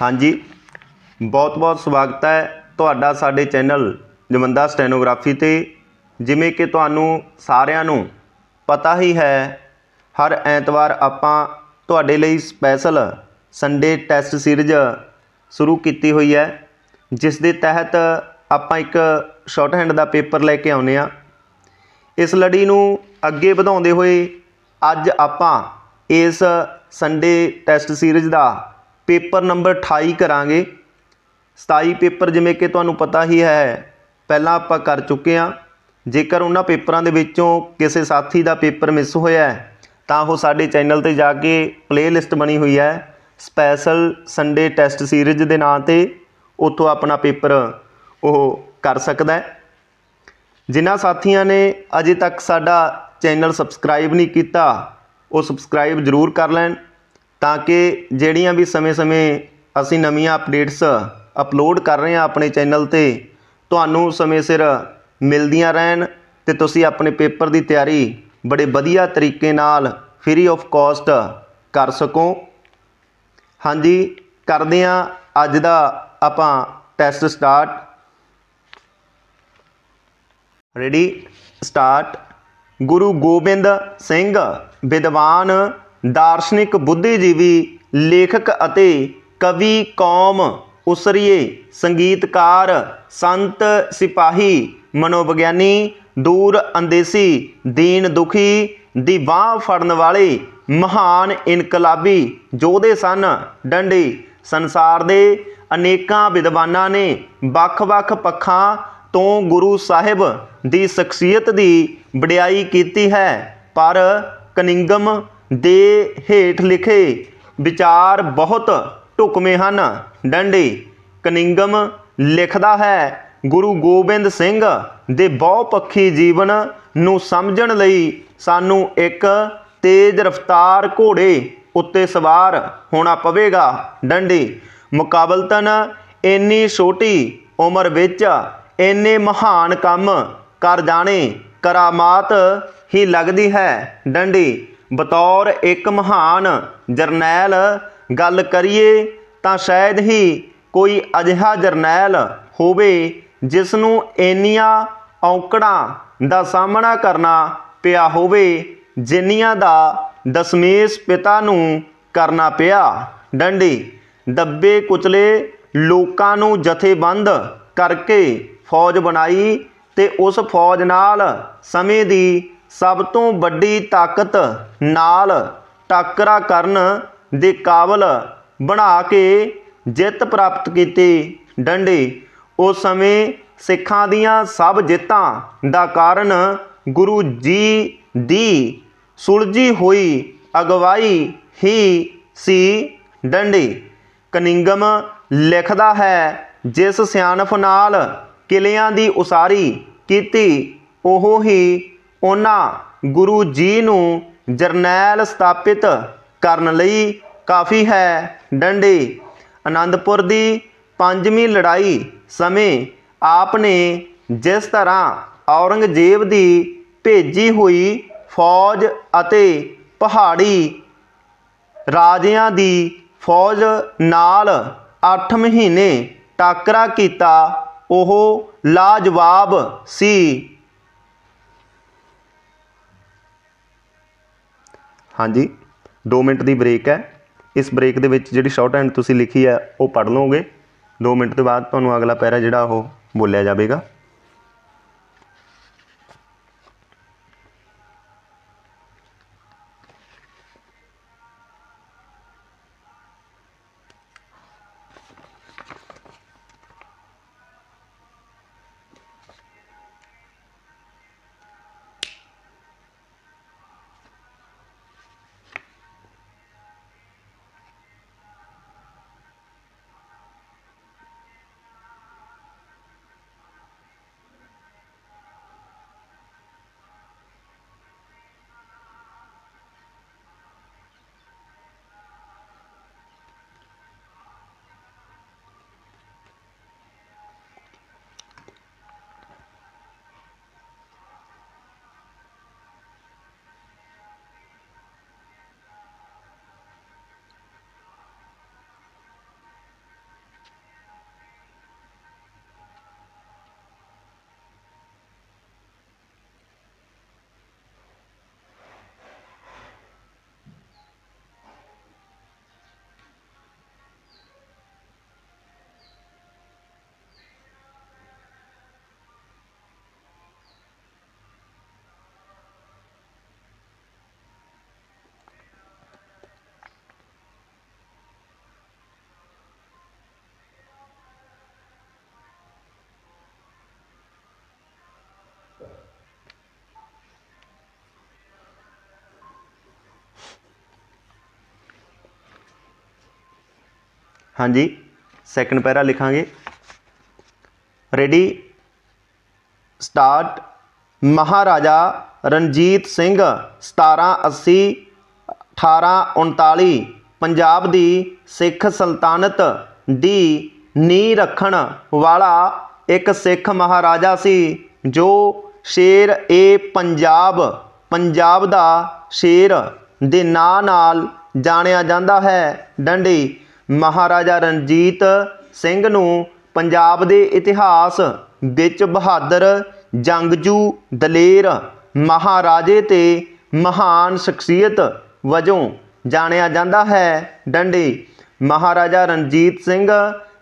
ਹਾਂਜੀ। ਬਹੁਤ-ਬਹੁਤ ਸਵਾਗਤ ਹੈ ਤੁਹਾਡਾ ਸਾਡੇ ਚੈਨਲ ਜਮੰਦਾ ਸਟੈਨੋਗ੍ਰਾਫੀ ਤੇ। ਜਿਵੇਂ ਕਿ ਤੁਹਾਨੂੰ ਸਾਰਿਆਂ ਨੂੰ ਪਤਾ ਹੀ ਹੈ, ਹਰ ਐਤਵਾਰ ਆਪਾਂ ਤੁਹਾਡੇ ਲਈ ਸਪੈਸ਼ਲ ਸੰਡੇ ਟੈਸਟ ਸੀਰੀਜ਼ ਸ਼ੁਰੂ ਕੀਤੀ ਹੋਈ ਹੈ। ਜਿਸ ਦੇ ਤਹਿਤ ਆਪਾਂ ਇੱਕ ਸ਼ਾਰਟ ਹੈਂਡ ਦਾ ਪੇਪਰ ਲੈ ਕੇ ਆਉਨੇ ਆ ਇਸ ਲੜੀ ਨੂੰ ਅੱਗੇ ਵਧਾਉਂਦੇ ਹੋਏ ਅੱਜ ਆਪਾਂ ਇਸ ਸੰਡੇ ਟੈਸਟ ਸੀਰੀਜ਼ ਦਾ ਪੇਪਰ ਨੰਬਰ 28 ਕਰਾਂਗੇ। 27 ਪੇਪਰ ਜਿਵੇਂ ਕਿ ਤੁਹਾਨੂੰ ਪਤਾ ਹੀ ਹੈ, ਪਹਿਲਾਂ ਆਪਾਂ ਕਰ ਚੁੱਕੇ ਹਾਂ। ਜੇਕਰ ਉਹਨਾਂ ਪੇਪਰਾਂ ਦੇ ਵਿੱਚੋਂ ਕਿਸੇ ਸਾਥੀ ਦਾ ਪੇਪਰ ਮਿਸ ਹੋਇਆ ਹੈ, ਤਾਂ ਉਹ ਸਾਡੇ ਚੈਨਲ ਤੇ ਜਾ ਕੇ ਪਲੇਲਿਸਟ ਬਣੀ ਹੋਈ ਹੈ ਸਪੈਸ਼ਲ ਸੰਡੇ ਟੈਸਟ ਸੀਰੀਜ਼ ਦੇ ਨਾਂ ਤੇ ਉੱਥੋਂ ਆਪਣਾ ਪੇਪਰ ਉਹ ਕਰ ਸਕਦਾ ਹੈ। ਜਿਨ੍ਹਾਂ ਸਾਥੀਆਂ ਨੇ ਅਜੇ ਤੱਕ ਸਾਡਾ ਚੈਨਲ ਸਬਸਕ੍ਰਾਈਬ ਨਹੀਂ ਕੀਤਾ, ਉਹ ਸਬਸਕ੍ਰਾਈਬ ਜ਼ਰੂਰ ਕਰ ਲੈਣ। ਤਾਂ ਕਿ ਜਿਹੜੀਆਂ ਵੀ ਸਮੇਂ-ਸਮੇਂ ਅਸੀਂ ਨਵੀਆਂ ਅਪਡੇਟਸ ਅਪਲੋਡ ਕਰ ਰਹੇ ਹਾਂ ਆਪਣੇ ਚੈਨਲ ਤੇ, ਤੁਹਾਨੂੰ ਸਮੇਂ ਸਿਰ ਮਿਲਦੀਆਂ ਰਹਿਣ ਅਤੇ ਤੁਸੀਂ ਆਪਣੇ ਪੇਪਰ ਦੀ ਤਿਆਰੀ ਬੜੇ ਵਧੀਆ ਤਰੀਕੇ ਨਾਲ ਫਰੀ ਆਫ ਕਾਸਟ ਕਰ ਸਕੋ। ਹਾਂਜੀ, ਕਰਦੇ ਹਾਂ ਅੱਜ ਦਾ ਆਪਾਂ test start ready start Guru Gobind Singh ਵਿਦਵਾਨ ਦਾਰਸ਼ਨਿਕ ਬੁੱਧੀਜੀਵੀ ਲੇਖਕ ਅਤੇ ਕਵੀ ਕੌਮ ਉਸਰੀਏ ਸੰਗੀਤਕਾਰ ਸੰਤ ਸਿਪਾਹੀ ਮਨੋਵਿਗਿਆਨੀ ਦੂਰ ਅੰਦੇਸੀ ਦੀਨ ਦੁਖੀ ਦੀ ਬਾਹ ਫੜਨ ਵਾਲੇ ਮਹਾਨ ਇਨਕਲਾਬੀ ਯੋਧੇ ਸਨ। ਡੰਡੀ ਸੰਸਾਰ ਦੇ ਅਨੇਕਾਂ ਵਿਦਵਾਨਾਂ ਨੇ ਵੱਖ-ਵੱਖ ਪੱਖਾਂ ਤੋਂ ਗੁਰੂ ਸਾਹਿਬ ਦੀ ਸ਼ਖਸੀਅਤ ਦੀ ਵਡਿਆਈ ਕੀਤੀ ਹੈ। ਪਰ ਕਨਿੰਗਮ ਦੇ ਹੇਠ ਲਿਖੇ ਵਿਚਾਰ ਬਹੁਤ ਢੁਕਵੇਂ ਹਨ। ਡੰਡੇ ਕਨਿੰਗਮ ਲਿਖਦਾ ਹੈ, ਗੁਰੂ ਗੋਬਿੰਦ ਸਿੰਘ ਦੇ ਬਹੁਪੱਖੀ ਜੀਵਨ ਨੂੰ ਸਮਝਣ ਲਈ ਸਾਨੂੰ ਇੱਕ ਤੇਜ਼ ਰਫ਼ਤਾਰ ਘੋੜੇ ਉੱਤੇ ਸਵਾਰ ਹੋਣਾ ਪਵੇਗਾ। ਡੰਡੀ, ਮੁਕਾਬਲਤਨ ਇੰਨੀ ਛੋਟੀ ਉਮਰ ਵਿੱਚ ਇੰਨੇ ਮਹਾਨ ਕੰਮ ਕਰ ਜਾਣੇ, ਕਰਾਮਾਤ ਹੀ ਲੱਗਦੀ ਹੈ। ਡੰਡੀ ਬਤੌਰ ਇੱਕ ਮਹਾਨ ਜਰਨੈਲ ਗੱਲ ਕਰੀਏ ਤਾਂ ਸ਼ਾਇਦ ਹੀ ਕੋਈ ਅਜਿਹਾ ਜਰਨੈਲ ਹੋਵੇ ਜਿਸ ਨੂੰ ਇੰਨੀਆਂ ਔਕੜਾਂ ਦਾ ਸਾਹਮਣਾ ਕਰਨਾ ਪਿਆ ਹੋਵੇ, ਜਿੰਨੀਆਂ ਦਾ ਦਸ਼ਮੇਸ਼ ਪਿਤਾ ਨੂੰ ਕਰਨਾ ਪਿਆ। ਡੰਡੀ, ਦੱਬੇ ਕੁਚਲੇ ਲੋਕਾਂ ਨੂੰ ਜਥੇਬੰਦ ਕਰਕੇ ਫੌਜ ਬਣਾਈ ਤੇ ਉਸ ਫੌਜ ਨਾਲ ਸਮੇਂ ਦੀ ਸਭ ਤੋਂ ਵੱਡੀ ਤਾਕਤ ਨਾਲ ਟਾਕਰਾ ਕਰਨ ਦੇ ਕਾਬਲ ਬਣਾ ਕੇ ਜਿੱਤ ਪ੍ਰਾਪਤ ਕੀਤੀ। ਡੰਡੀ, ਉਸ ਸਮੇਂ ਸਿੱਖਾਂ ਦੀਆਂ ਸਭ ਜਿੱਤਾਂ ਦਾ ਕਾਰਨ ਗੁਰੂ ਜੀ ਦੀ ਸੁਲਝੀ ਹੋਈ ਅਗਵਾਈ ਹੀ ਸੀ। ਡੰਡੀ, ਕਨਿੰਗਮ ਲਿਖਦਾ ਹੈ, ਜਿਸ ਸਿਆਣਪ ਨਾਲ ਕਿਲਿਆਂ ਦੀ ਉਸਾਰੀ ਕੀਤੀ, ਉਹ ਹੀ ਉਹਨਾਂ ਗੁਰੂ ਜੀ ਨੂੰ ਜਰਨੈਲ ਸਥਾਪਿਤ ਕਰਨ ਲਈ ਕਾਫੀ ਹੈ। ਡੰਡੇ, ਅਨੰਦਪੁਰ ਦੀ ਪੰਜਵੀਂ ਲੜਾਈ ਸਮੇਂ ਆਪ ਨੇ ਜਿਸ ਤਰ੍ਹਾਂ ਔਰੰਗਜ਼ੇਬ ਦੀ ਭੇਜੀ ਹੋਈ ਫੌਜ ਅਤੇ ਪਹਾੜੀ ਰਾਜਿਆਂ ਦੀ ਫੌਜ ਨਾਲ 8 ਮਹੀਨੇ ਟਾਕਰਾ ਕੀਤਾ, ਉਹ ਲਾਜਵਾਬ ਸੀ। ਹਾਂਜੀ 2 ਮਿੰਟ ਦੀ ਬ੍ਰੇਕ ਹੈ। ਇਸ ਬ੍ਰੇਕ ਦੇ ਵਿੱਚ ਜਿਹੜੀ ਸ਼ੋਰਟ ਹੈਂਡ ਤੁਸੀਂ ਲਿਖੀ ਹੈ, ਉਹ ਪੜ੍ਹ ਲਓਗੇ। ਦੋ ਮਿੰਟ ਤੋਂ ਬਾਅਦ ਤੁਹਾਨੂੰ ਅਗਲਾ ਪੈਰਾ ਜਿਹੜਾ ਉਹ ਬੋਲਿਆ ਜਾਵੇਗਾ। ਹਾਂਜੀ ਸੈਕਿੰਡ ਪੈਰਾ ਲਿਖਾਂਗੇ। ਰੈਡੀ ਸਟਾਰਟ ਮਹਾਰਾਜਾ ਰਣਜੀਤ ਸਿੰਘ 1780 1839 ਪੰਜਾਬ ਦੀ ਸਿੱਖ ਸਲਤਨਤ ਦੀ ਨੀਂਹ ਰੱਖਣ ਵਾਲਾ ਇੱਕ ਸਿੱਖ ਮਹਾਰਾਜਾ ਸੀ, ਜੋ ਸ਼ੇਰ ਏ ਪੰਜਾਬ ਪੰਜਾਬ ਦਾ ਸ਼ੇਰ ਦੇ ਨਾਂ ਨਾਲ ਜਾਣਿਆ ਜਾਂਦਾ ਹੈ। ਡੰਡੀ ਮਹਾਰਾਜਾ ਰਣਜੀਤ ਸਿੰਘ ਨੂੰ ਪੰਜਾਬ ਦੇ ਇਤਿਹਾਸ ਵਿੱਚ ਬਹਾਦਰ ਜੰਗਜੂ ਦਲੇਰ ਮਹਾਰਾਜੇ ਤੇ ਮਹਾਨ ਸ਼ਖਸੀਅਤ ਵਜੋਂ ਜਾਣਿਆ ਜਾਂਦਾ ਹੈ। ਡੰਡੀ, ਮਹਾਰਾਜਾ ਰਣਜੀਤ ਸਿੰਘ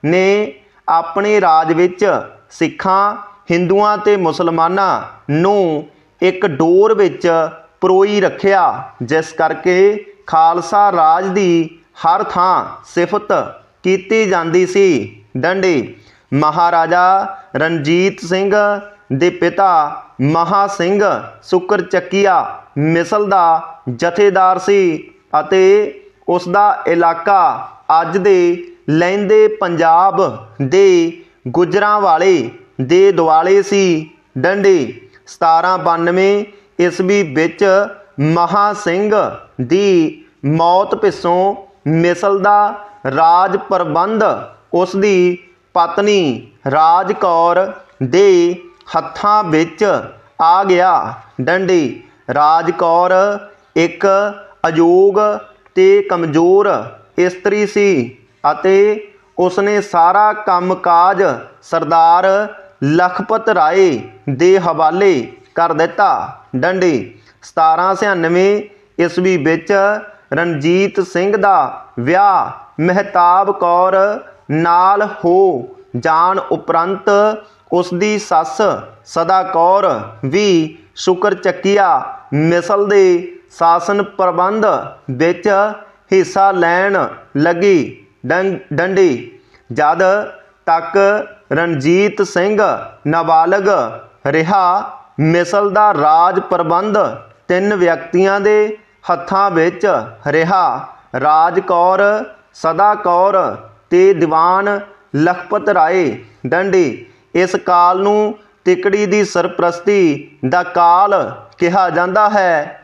ਨੇ ਆਪਣੇ ਰਾਜ ਵਿੱਚ ਸਿੱਖਾਂ, ਹਿੰਦੂਆਂ ਤੇ ਮੁਸਲਮਾਨਾਂ ਨੂੰ ਇੱਕ ਡੋਰ ਵਿੱਚ ਪਰੋਈ ਰੱਖਿਆ, ਜਿਸ ਕਰਕੇ ਖਾਲਸਾ ਰਾਜ ਦੀ ਹਰ ਥਾਂ ਸਿਫਤ ਕੀਤੀ ਜਾਂਦੀ ਸੀ। ਡੰਡੀ, ਮਹਾਰਾਜਾ ਰਣਜੀਤ ਸਿੰਘ ਦੇ ਪਿਤਾ ਮਹਾ ਸਿੰਘ ਸੁਕਰ ਚੱਕੀਆ ਮਿਸਲ ਦਾ ਜਥੇਦਾਰ ਸੀ ਅਤੇ ਉਸ ਦਾ ਇਲਾਕਾ ਅੱਜ ਦੇ ਲਹਿੰਦੇ ਪੰਜਾਬ ਦੇ ਗੁਜਰਾਂ ਵਾਲੇ ਦੇ ਦੁਆਲੇ ਸੀ। ਡੰਡੀ 1792 ਈਸਵੀ ਵਿੱਚ ਮਹਾ ਸਿੰਘ ਦੀ ਮੌਤ ਪਿੱਛੋਂ ਮਿਸਲ ਦਾ ਰਾਜ ਪ੍ਰਬੰਧ ਉਸ ਦੀ ਪਤਨੀ ਰਾਜ ਕੌਰ ਦੇ ਹੱਥਾਂ ਵਿੱਚ ਆ ਗਿਆ। ਡੰਡੀ ਰਾਜ ਕੌਰ ਇੱਕ ਅਯੋਗ ਤੇ ਕਮਜ਼ੋਰ ਇਸਤਰੀ ਸੀ ਅਤੇ ਉਸਨੇ ਸਾਰਾ ਕੰਮਕਾਜ ਸਰਦਾਰ ਲਖਪਤ ਰਾਏ ਦੇ ਹਵਾਲੇ ਕਰ ਦਿੱਤਾ। ਡੰਡੀ 1796 ਈਸਵੀ ਵਿੱਚ ਰਣਜੀਤ ਸਿੰਘ ਦਾ ਵਿਆਹ ਮਹਿਤਾਬ ਕੌਰ ਨਾਲ ਹੋ ਜਾਣ ਉਪਰੰਤ ਉਸ ਦੀ ਸੱਸ ਸਦਾ ਕੌਰ ਵੀ ਸ਼ੁਕਰ ਚੱਕੀਆ ਮਿਸਲ ਦੇ ਸ਼ਾਸਨ ਪ੍ਰਬੰਧ ਵਿੱਚ ਹਿੱਸਾ ਲੈਣ ਲੱਗੀ ਡੰ- ਡੰਡੀ। ਜਦ ਤੱਕ ਰਣਜੀਤ ਸਿੰਘ ਨਾਬਾਲਗ ਰਿਹਾ, ਮਿਸਲ ਦਾ ਰਾਜ ਪ੍ਰਬੰਧ ਤਿੰਨ ਵਿਅਕਤੀਆਂ ਦੇ ਹੱਥਾਂ ਵਿੱਚ ਰਿਹਾ। ਰਾਜ ਕੌਰ, ਸਦਾ ਕੌਰ ਤੇ ਦੀਵਾਨ ਲਖਪਤ ਰਾਏ ਡੰਡੀ ਇਸ ਕਾਲ ਨੂੰ ਤਿਕੜੀ ਦੀ ਸਰਪ੍ਰਸਤੀ ਦਾ ਕਾਲ ਕਿਹਾ ਜਾਂਦਾ ਹੈ।